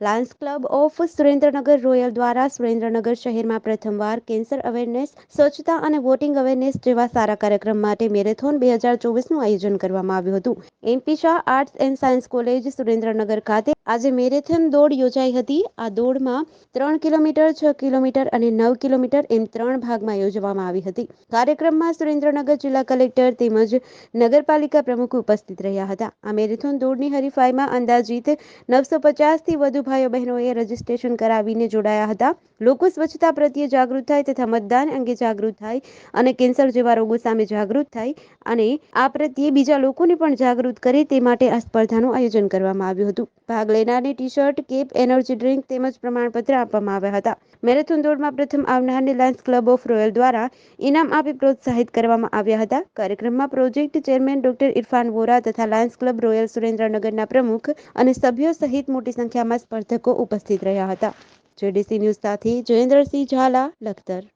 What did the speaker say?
Lions Club of Surendranagar Royal દ્વારા સુરેન્દ્રનગર શહેરમાં પ્રથમવાર કેન્સર અવેરનેસ, સ્વચ્છતા અને વોટિંગ અવેરનેસ જેવા સારા કાર્યક્રમ માટે મેરેથોન બે હજાર ચોવીસનું આયોજન કરવામાં આવ્યું હતું. MP Shah arts and science college Surendranagar ખાતે આજે મેરેથોન દોડ યોજાઈ હતી. આ દોડમાં ત્રણ કિલોમીટર, છ કિલોમીટર અને નવ કિલોમીટર એમ ત્રણ ભાગમાં યોજવામાં આવી હતી. કાર્યક્રમમાં સુરેન્દ્રનગર જિલ્લા કલેક્ટર તેમજ નગરપાલિકા પ્રમુખ ઉપસ્થિત રહ્યા હતા. આ મેરેથોન દોડની હરીફાઈમાં અંદાજિત નવસો પચાસથી વધુ ભાઈઓ બહેનોએ રજીસ્ટ્રેશન કરાવીને જોડાયા હતા. લોકો સ્વચ્છતા પ્રત્યે જાગૃત થાય તથા મતદાન અંગે જાગૃત થાય અને કેન્સર જેવા રોગો સામે જાગૃત થાય અને આ પ્રત્યે બીજા લોકોને પણ જાગૃત કરે તે માટે આ સ્પર્ધાનું આયોજન કરવામાં આવ્યું હતું. ભાગ લેનારને T shirt cap, energy drink તેમજ પ્રમાણપત્ર આપવામાં આવ્યા હતા. મેરેથોન દોડમાં પ્રથમ આવનારને લાયન્સ ક્લબ ઓફ રોયલ દ્વારા ઇનામ આપી પ્રોત્સાહિત કરવામાં આવ્યા હતા. કાર્યક્રમમાં project chairman doctor Irfan Vora તથા લાયન્સ ક્લબ રોયલ સુરેન્દ્રનગરના પ્રમુખ અને સભ્યો સહિત મોટી સંખ્યામાં સ્પર્ધકો ઉપસ્થિત રહ્યા હતા. જેડીસી ન્યૂઝ સાથે જયેન્દ્રસિંહ ઝાલા લખતર.